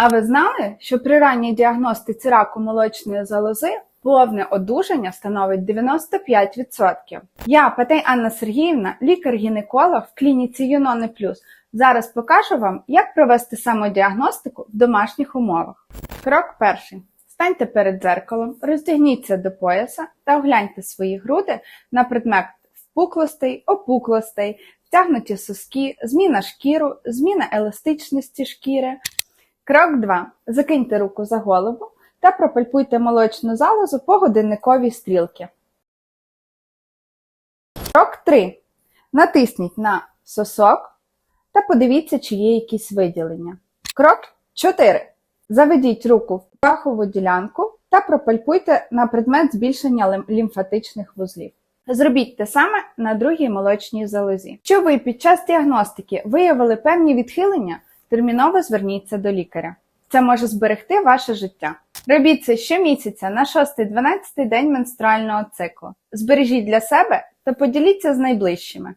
А ви знали, що при ранній діагностиці раку молочної залози повне одужання становить 95%? Я, Патей Анна Сергіївна, лікар-гінеколог в клініці Юнони Плюс. Зараз покажу вам, як провести самодіагностику в домашніх умовах. Крок перший. Станьте перед дзеркалом, роздягніться до пояса та огляньте свої груди на предмет впуклостей, опуклостей, втягнуті соски, зміна шкіру, зміна еластичності шкіри. Крок 2. Закиньте руку за голову та пропальпуйте молочну залозу по годинниковій стрілки. Крок 3. Натисніть на сосок та подивіться, чи є якісь виділення. Крок 4. Заведіть руку в пахову ділянку та пропальпуйте на предмет збільшення лімфатичних вузлів. Зробіть те саме на другій молочній залозі. Якщо ви під час діагностики виявили певні відхилення, терміново зверніться до лікаря. Це може зберегти ваше життя. Робіть це щомісяця на 6-12 день менструального циклу. Збережіть для себе та поділіться з найближчими.